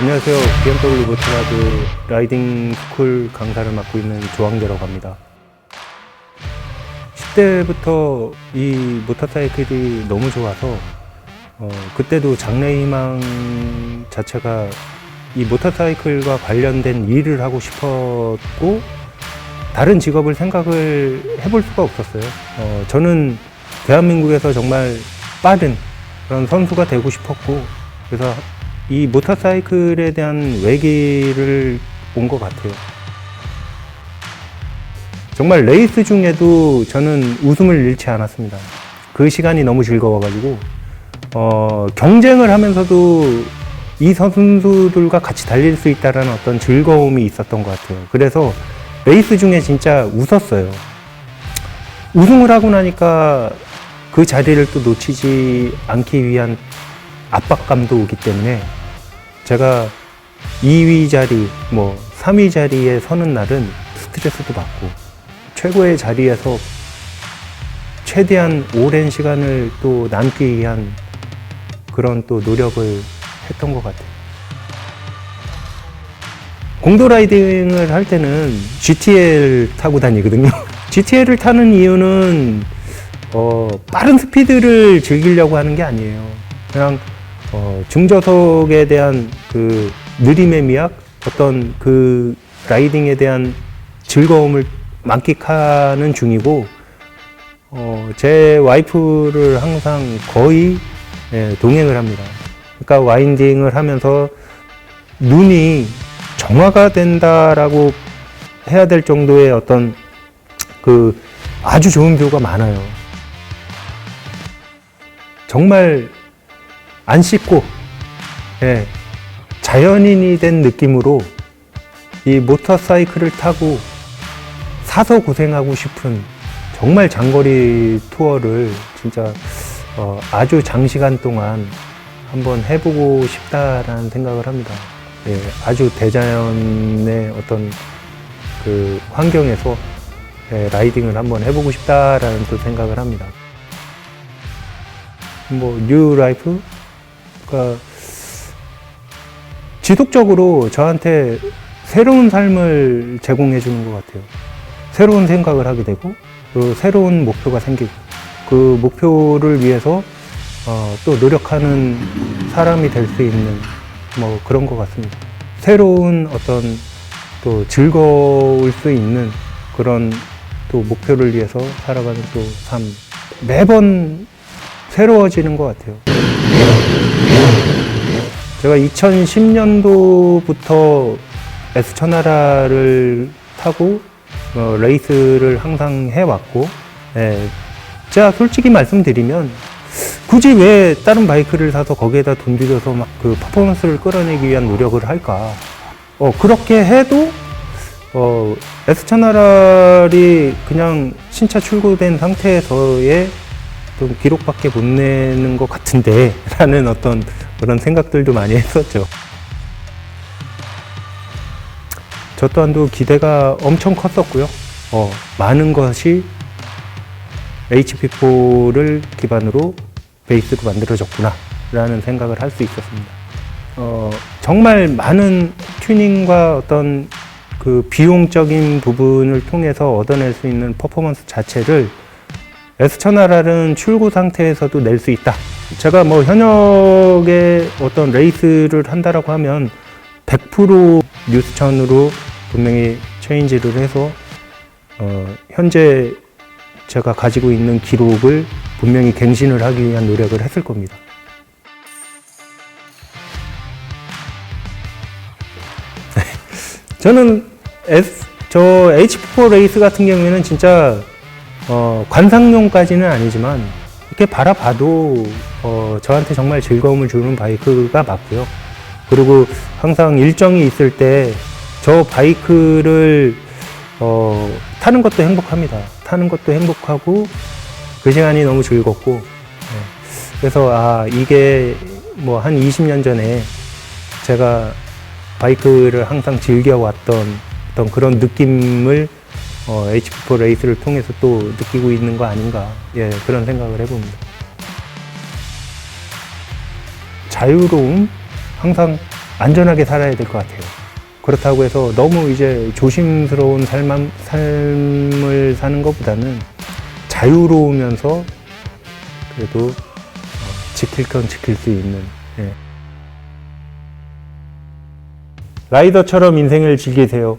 안녕하세요. BMW 모터라드 라이딩 스쿨 강사를 맡고 있는 조항재라고 합니다. 10대부터 이 모터사이클이 너무 좋아서 어, 그때도 장래희망 자체가 이 모터사이클과 관련된 일을 하고 싶었고 다른 직업을 생각을 해볼 수가 없었어요. 어, 저는 대한민국에서 정말 빠른 그런 선수가 되고 싶었고 그래서 이 모터사이클에 대한 외기를 온것 같아요. 정말 레이스 중에도 저는 웃음을 잃지 않았습니다. 그 시간이 너무 즐거워가지고 어, 경쟁을 하면서도 이 선수들과 같이 달릴 수 있다라는 어떤 즐거움이 있었던 것 같아요. 그래서 레이스 중에 진짜 웃었어요. 우승을 하고 나니까 그 자리를 또 놓치지 않기 위한 압박감도 오기 때문에 제가 2위 자리, 뭐 3위 자리에 서는 날은 스트레스도 받고 최고의 자리에서 최대한 오랜 시간을 또 남기 위한 그런 또 노력을 했던 것 같아요. 공도 라이딩을 할 때는 GTL 타고 다니거든요. GTL을 타는 이유는 어, 빠른 스피드를 즐기려고 하는 게 아니에요. 그냥 어, 중저속에 대한 그 느림의 미학, 어떤 그 라이딩에 대한 즐거움을 만끽하는 중이고, 어, 제 와이프를 항상 거의 예, 동행을 합니다. 그러니까 와인딩을 하면서 눈이 정화가 된다라고 해야 될 정도의 어떤 그 아주 좋은 뷰가 많아요. 정말 안 씻고 예, 자연인이 된 느낌으로 이 모터사이클을 타고 사서 고생하고 싶은 정말 장거리 투어를 진짜 어, 아주 장시간 동안 한번 해보고 싶다라는 생각을 합니다. 예, 아주 대자연의 어떤 그 환경에서 예, 라이딩을 한번 해보고 싶다라는 또 생각을 합니다. 뭐, 뉴 라이프가 지속적으로 저한테 새로운 삶을 제공해 주는 것 같아요. 새로운 생각을 하게 되고, 또 새로운 목표가 생기고, 그 목표를 위해서 어, 또 노력하는 사람이 될 수 있는 뭐 그런 것 같습니다. 새로운 어떤 또 즐거울 수 있는 그런 또 목표를 위해서 살아가는 또 삶. 매번 새로워지는 것 같아요. 제가 2010년도부터 S천하라를 타고 어, 레이스를 항상 해왔고, 예, 제가 솔직히 말씀드리면 굳이 왜 다른 바이크를 사서 거기에다 돈 들여서 막 그 퍼포먼스를 끌어내기 위한 노력을 할까? 어, 그렇게 해도 어, S차나랄이 그냥 신차 출고된 상태에서의 좀 기록밖에 못 내는 것 같은데 라는 어떤 그런 생각들도 많이 했었죠. 저 또한도 기대가 엄청 컸었고요. 어, 많은 것이 HP4를 기반으로 베이스로 만들어졌구나 라는 생각을 할 수 있었습니다. 어, 정말 많은 튜닝과 어떤 그 비용적인 부분을 통해서 얻어낼 수 있는 퍼포먼스 자체를 S1000RR은 출고 상태에서도 낼 수 있다. 제가 뭐 현역의 어떤 레이스를 한다라고 하면 100% 뉴스천으로 분명히 체인지를 해서 어, 현재 제가 가지고 있는 기록을 분명히 갱신을 하기 위한 노력을 했을 겁니다. 저는 S, 저 H4 레이스 같은 경우에는 진짜 어, 관상용까지는 아니지만 이렇게 바라봐도 어, 저한테 정말 즐거움을 주는 바이크가 맞고요. 그리고 항상 일정이 있을 때 저 바이크를 어, 타는 것도 행복합니다. 타는 것도 행복하고 그 시간이 너무 즐겁고 네. 그래서 아 이게 뭐 한 20년 전에 제가 바이크를 항상 즐겨왔던 어떤 그런 느낌을 어, HP4 레이스를 통해서 또 느끼고 있는 거 아닌가 예 그런 생각을 해봅니다. 자유로움 항상 안전하게 살아야 될 것 같아요. 그렇다고 해서 너무 이제 조심스러운 삶, 삶을 사는 것보다는 자유로우면서 그래도 어, 지킬 건 지킬 수 있는 예. 라이더처럼 인생을 즐기세요.